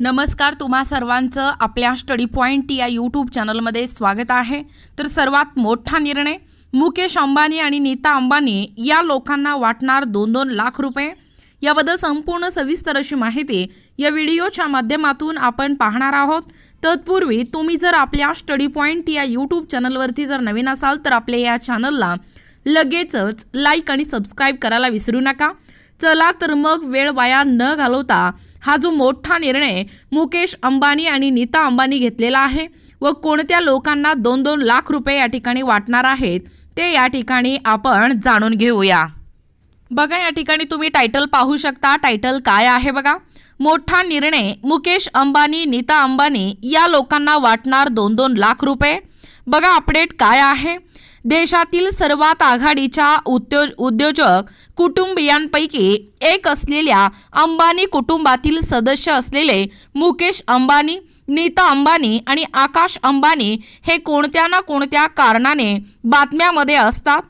नमस्कार तुम्हा सर्वांचं आपल्या स्टडी पॉईंट या यूट्यूब चॅनलमध्ये स्वागत आहे. तर सर्वात मोठा निर्णय मुकेश अंबानी आणि नीता अंबानी या लोकांना वाटणार दोन दोन लाख रुपये. याबद्दल संपूर्ण सविस्तर अशी माहिती या व्हिडिओच्या माध्यमातून आपण पाहणार आहोत. तत्पूर्वी तुम्ही जर आपल्या स्टडी पॉईंट या यूट्यूब चॅनलवरती जर नवीन असाल तर आपल्या या चॅनलला लगेचच लाईक आणि सबस्क्राईब करायला विसरू नका. चला तर मग वेळ वाया न घालवता हा जो मोठा निर्णय मुकेश अंबानी आणि नीता अंबानी घेतलेला आहे व कोणत्या लोकांना दोन दोन लाख रुपये या ठिकाणी वाटणार आहेत ते या ठिकाणी आपण जाणून घेऊया. बघा या ठिकाणी तुम्ही टायटल पाहू शकता. टायटल काय आहे बघा? मोठा निर्णय मुकेश अंबानी नीता अंबानी या लोकांना वाटणार दोन दोन लाख रुपये. बघा अपडेट काय आहे? देशातील सर्वात आघाडीच्या उद्योज उद्योजक कुटुंबियांपैकी एक असलेल्या अंबानी कुटुंबातील सदस्य असलेले मुकेश अंबानी नीता अंबानी आणि आकाश अंबानी हे कोणत्या ना कोणत्या कारणाने बातम्यामध्ये असतात?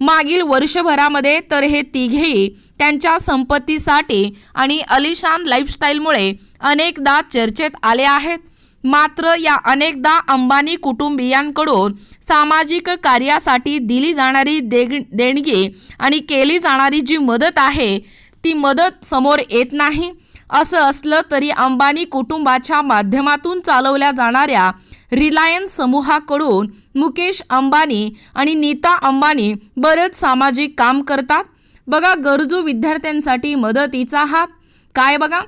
मागील वर्षभरामध्ये तर हे तिघेही त्यांच्या संपत्तीसाठी आणि अलिशान लाईफस्टाईलमुळे अनेकदा चर्चेत आले आहेत. मात्र या अनेकदा अंबानी कुटुंबियांकडून सामाजिक कार्यासाठी दिली जाणारी देग देणगी आणि केली जाणारी जी मदत आहे ती मदत समोर येत नाही. असं असलं तरी अंबानी कुटुंबाच्या माध्यमातून चालवल्या जाणाऱ्या रिलायन्स समूहाकडून मुकेश अंबानी आणि नीता अंबानी बरंच सामाजिक काम करतात. बघा गरजू विद्यार्थ्यांसाठी मदतीचा हात. काय बघा?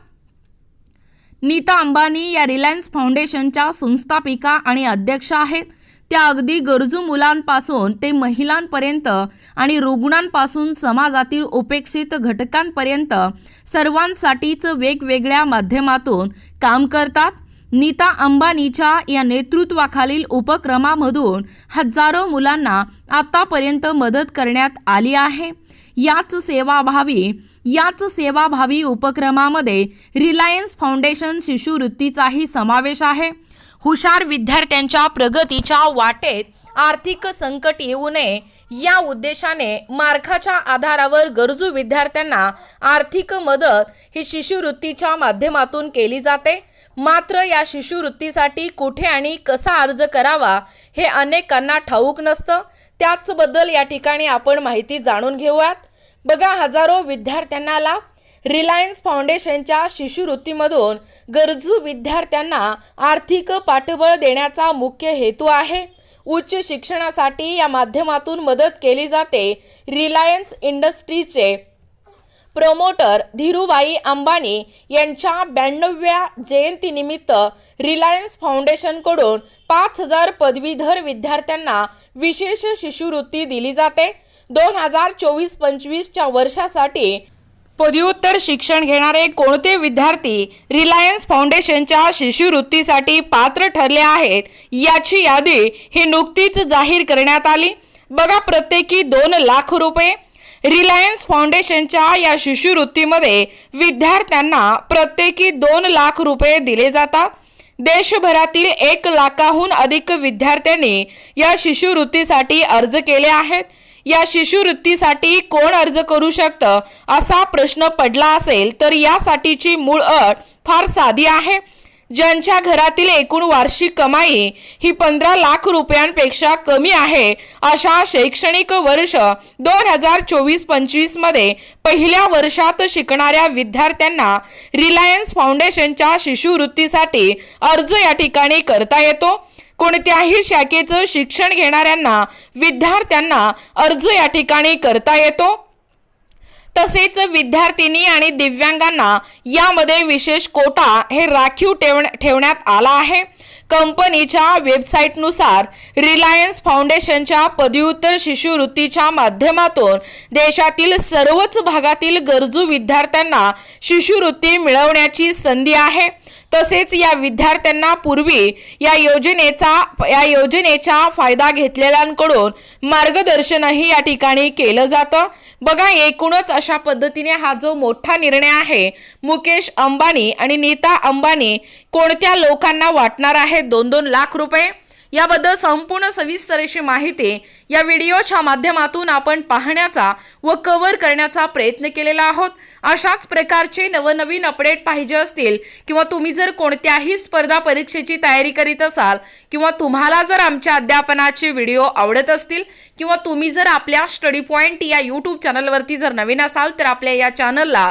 नीता अंबानी या रिलायन्स फाउंडेशनच्या संस्थापिका आणि अध्यक्ष आहेत. त्या अगदी गरजू मुलांपासून ते महिलांपर्यंत आणि रुग्णांपासून समाजातील उपेक्षित घटकांपर्यंत सर्वांसाठीच वेगवेगळ्या माध्यमातून काम करतात. नीता अंबानीच्या या नेतृत्वाखालील उपक्रमामधून हजारो मुलांना आतापर्यंत मदत करण्यात आली आहे. याच सेवाभावी याच सेवाभावी उपक्रमामध्ये रिलायन्स फाउंडेशन शिष्यवृत्तीचाही समावेश आहे. हुशार विद्यार्थ्यांच्या प्रगतीच्या वाटेत आर्थिक संकट येऊ नये या उद्देशाने मार्खाच्या आधारावर गरजू विद्यार्थ्यांना आर्थिक मदत ही शिष्यवृत्तीच्या माध्यमातून केली जाते. मात्र या शिष्यवृत्तीसाठी कुठे आणि कसा अर्ज करावा हे अनेकांना ठाऊक नसतं. त्याचबद्दल या ठिकाणी आपण माहिती जाणून घेऊयात. बघा हजारो विद्यार्थ्यांना लाभ. रिलायन्स फाउंडेशनच्या शिष्यवृत्तीमधून गरजू विद्यार्थ्यांना आर्थिक पाठबळ देण्याचा मुख्य हेतू आहे. उच्च शिक्षणासाठी या माध्यमातून मदत केली जाते. रिलायन्स इंडस्ट्रीजचे प्रमोटर धीरूभाई अंबानी यांच्या ब्याण्णव्या जयंतीनिमित्त रिलायन्स फाउंडेशनकडून पाच हजार पदवीधर विद्यार्थ्यांना विशेष शिष्यवृत्ती दिली जाते. दोन हजार चोवीस पंचवीसच्या वर्षासाठी पदव्युत्तर शिक्षण घेणारे कोणते विद्यार्थी रिलायन्स फाउंडेशनच्या शिष्यवृत्तीसाठी पात्र ठरले आहेत याची यादी ही नुकतीच जाहीर करण्यात आली. बघा प्रत्येकी दोन लाख रुपये. रिलायन्स फाउंडेशनच्या या शिष्यवृत्तीमध्ये विद्यार्थ्यांना प्रत्येकी दोन लाख रुपये दिले जातात. देशभरातील एक लाखाहून अधिक विद्यार्थ्यांनी या शिष्यवृत्तीसाठी अर्ज केले आहेत. या शिष्यवृत्तीसाठी कोण अर्ज करू शकतं? असा प्रश्न पडला असेल तर यासाठीची मूळ अट फार साधी आहे. ज्यांच्या घरातील एकूण वार्षिक कमाई ही पंधरा लाख रुपयांपेक्षा कमी आहे अशा शैक्षणिक वर्ष दोन हजार चोवीस पंचवीसमध्ये पहिल्या वर्षात शिकणाऱ्या विद्यार्थ्यांना रिलायन्स फाउंडेशनच्या शिष्यवृत्तीसाठी अर्ज या ठिकाणी करता येतो. कोणत्याही शाखेचं शिक्षण घेणाऱ्यांना विद्यार्थ्यांना अर्ज या ठिकाणी करता येतो. तसेच विद्यार्थिनी आणि दिव्यांगांना यामध्ये विशेष कोटा हे राखीव ठेव ठेवण्यात आला आहे. कंपनीच्या वेबसाईटनुसार रिलायन्स फाउंडेशनच्या पदव्युत्तर शिष्यवृत्तीच्या माध्यमातून देशातील सर्वच भागातील गरजू विद्यार्थ्यांना शिष्यवृत्ती मिळवण्याची संधी आहे. तसेच या विद्यार्थ्यांना पूर्वी या योजनेचा या योजनेचा फायदा घेतलेल्यांकडून मार्गदर्शनही या ठिकाणी केलं जातं. बघा एकूणच अशा पद्धतीने हा जो मोठा निर्णय आहे मुकेश अंबानी आणि नीता अंबानी कोणत्या लोकांना वाटणार आहे? दोन दोन लाख रुपये? याबद्दल संपूर्ण सविस्तर अशी माहिती या व्हिडिओच्या माध्यमातून आपण पाहण्याचा व कव्हर करण्याचा प्रयत्न केलेला आहोत. अशाच प्रकारचे नवनवीन अपडेट पाहिजे असतील किंवा तुम्ही जर कोणत्याही स्पर्धा परीक्षेची तयारी करीत असाल किंवा तुम्हाला जर आमच्या अध्यापनाचे व्हिडिओ आवडत असतील किंवा तुम्ही जर आपल्या स्टडी पॉईंट या यूट्यूब चॅनलवरती जर नवीन असाल तर आपल्या या चॅनलला